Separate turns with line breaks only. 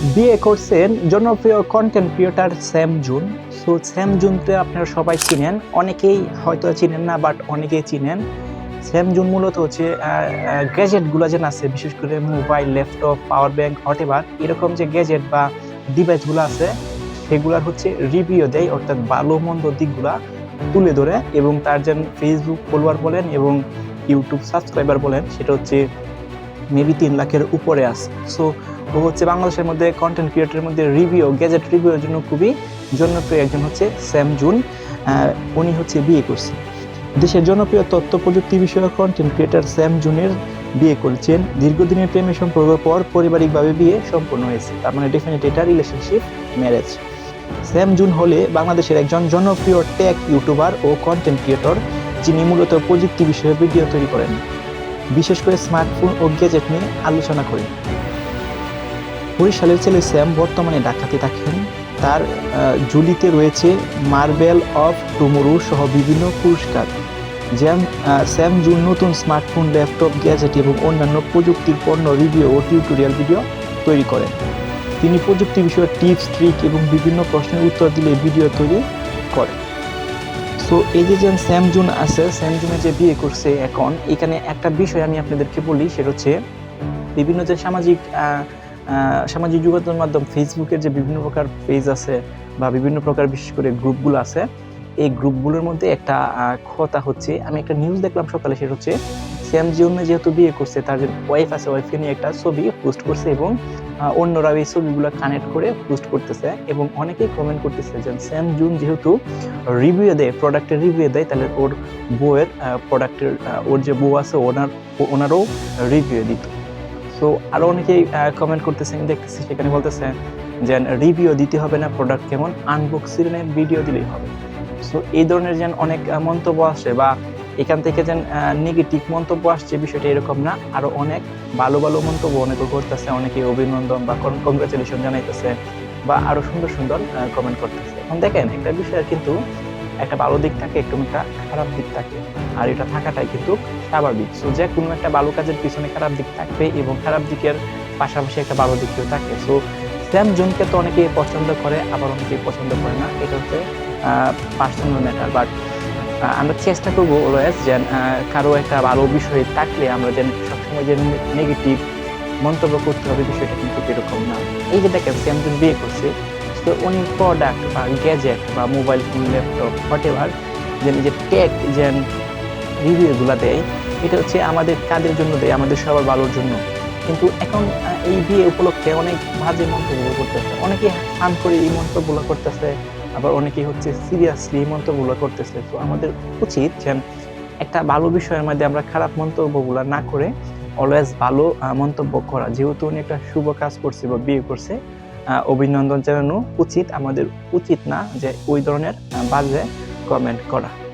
বিয়ে করছেন জনপ্রিয় content creator Sam June so স্যাম জুনকে আপনারা সবাই চিনেন। অনেকেই হয়তো চিনেন না বাট অনেকেই চিনেন। স্যাম জুন মূলত হচ্ছে গ্যাজেটগুলো যেন আছে, বিশেষ করে mobile laptop power bank whatever এরকম যে গ্যাজেট বা ডিভাইসগুলো আছে, সেগুলোর হচ্ছে রিভিউ দেয়, অর্থাৎ ভালো মন্দ দিকগুলা তুলে ধরে এবং তার যেন ফেসবুক ফলোয়ার বলেন এবং ইউটিউব সাবস্ক্রাইবার বলেন, সেটা হচ্ছে মেবি তিন লাখের উপরে আছে। সো ও হচ্ছে বাংলাদেশের মধ্যে কন্টেন্ট ক্রিয়েটরের মধ্যে রিভিউ গ্যাজেট রিভিউর জন্য খুবই জনপ্রিয় একজন হচ্ছে স্যাম জুন উনি হচ্ছে বিয়ে করছেন দেশের জনপ্রিয় তথ্য প্রযুক্তি বিষয়ক কন্টেন্ট ক্রিয়েটর স্যাম জুনের বিয়ে করেছেন। দীর্ঘদিনের প্রেমের সম্পর্ক পর পারিবারিকভাবে বিয়ে সম্পন্ন হয়েছে। তার মানে ডেফিনেট এটা রিলেশনশিপ ম্যারেজ স্যাম জুন হলে বাংলাদেশের একজন জনপ্রিয় টেক ইউটিউবার ও কন্টেন্ট ক্রিয়েটর যিনি মূলত প্রযুক্তি বিষয়ে ভিডিও তৈরি করেন। বিশেষ করে স্মার্টফোন ও গ্যাজেট নিয়ে আলোচনা করেন বরিশালের ছেলে স্যাম বর্তমানে ঢাকাতে থাকেন তার ঝুলিতে রয়েছে মার্বেল অফ টুমুরু সহ বিভিন্ন পুরস্কার। জ্যাম স্যাম জুন নতুন স্মার্টফোন, ল্যাপটপ, গ্যাজেট এবং অন্যান্য প্রযুক্তির পণ্য রিভিউ ও টিউটোরিয়াল ভিডিও তৈরি করেন। তিনি প্রযুক্তি বিষয়ে টিপস, ট্রিক এবং বিভিন্ন প্রশ্নের উত্তর দিলে ভিডিও তৈরি করেন। সো এই যে যেমন স্যাম জুন আছে স্যাম জুনে যে বিয়ে করছে এখন, এখানে একটা বিষয় আমি আপনাদেরকে বলি, সেটা হচ্ছে বিভিন্ন যে সামাজিক সামাজিক যোগাযোগ মাধ্যম ফেসবুকের যে বিভিন্ন প্রকার পেজ আছে বা বিভিন্ন প্রকার বিশেষ করে গ্রুপগুলো আছে, এই গ্রুপগুলোর মধ্যে একটা ক্ষতা হচ্ছে, আমি একটা নিউজ দেখলাম সকালে, সেটা হচ্ছে স্যাম জিওনে যেহেতু বিয়ে করছে তার ওয়াইফ আছে ওয়াইফকে নিয়ে একটা ছবি পোস্ট করছে এবং আহ, অন্যরাও এই ছবিগুলো কানেক্ট করে পোস্ট করতেছে এবং অনেকেই কমেন্ট করতেছে যে স্যাম জুন যেহেতু রিভিউ দেয় প্রোডাক্টের রিভিউ দেয় তাহলে ওর বউয়ের প্রোডাক্টের ওর যে বউ আছে ওনার ওনারও রিভিউ দিত। সো আরও অনেকেই কমেন্ট করতেছে আমি দেখতেছি সেখানে বলতেছে যে রিভিউ দিতে হবে না প্রোডাক্ট কেমন আনবক্সিংয়ের ভিডিও দিলেই হবে। সো এই ধরনের যেন অনেক মন্তব্য আসে বা এখান থেকে যেন নেগেটিভ মন্তব্য আসছে, বিষয়টা এরকম না। আরও অনেক ভালো ভালো মন্তব্য অনেকে করতেছে, অনেকে অভিনন্দন বা কংগ্রাচুলেশন জানাইতেছে বা আরও সুন্দর সুন্দর কমেন্ট করতেছে। এখন দেখেন, একটা বিষয়ের কিন্তু একটা ভালো দিক থাকে, একটু একটা খারাপ দিক থাকে। আর এটা থাকাটাই কিন্তু স্বাভাবিক। সো যে কোনো একটা ভালো কাজের পিছনে খারাপ দিক থাকবে এবং খারাপ দিকের পাশাপাশি একটা ভালো দিকও থাকে। সো স্যাম জুনকে তো অনেকেই পছন্দ করে, আবার অনেকেই পছন্দ করে না। এটা হচ্ছে পার্সোনাল ম্যাটার বাট আমরা চেষ্টা করব অলওয়েজ যে আহ, কারও একটা ভালো বিষয় থাকলে আমরা যেন সবসময় যে নেগেটিভ মন্তব্য করতে হবে বিষয়টা কিন্তু এরকম না। এই যে দেখেন স্যাম জুন বিয়ে করছে তো উনি প্রোডাক্ট বা গ্যাজেট বা mobile phone laptop whatever যে যে টেক যে রিভিউগুলো দেয় এটা হচ্ছে আমাদের কাদের জন্য দেয় আমাদের সবার ভালোর জন্য। কিন্তু এখন এই বিয়ে উপলক্ষে অনেক বাজে মন্তব্য করতেছে অনেকে ফান করে এই মন্তব্যগুলো করতেছে। আবার অনেকেই হচ্ছে সিরিয়াসলি মন্তব্যগুলো করতেছে। তো আমাদের উচিত যে একটা ভালো বিষয়ের মধ্যে আমরা খারাপ মন্তব্যগুলো না করে অলওয়েজ ভালো মন্তব্য করা। যেহেতু উনি একটা শুভ কাজ করছে বা বিয়ে করছে অভিনন্দন জানানো উচিত। আমাদের উচিত না যে ওই ধরনের বাজে কমেন্ট করা।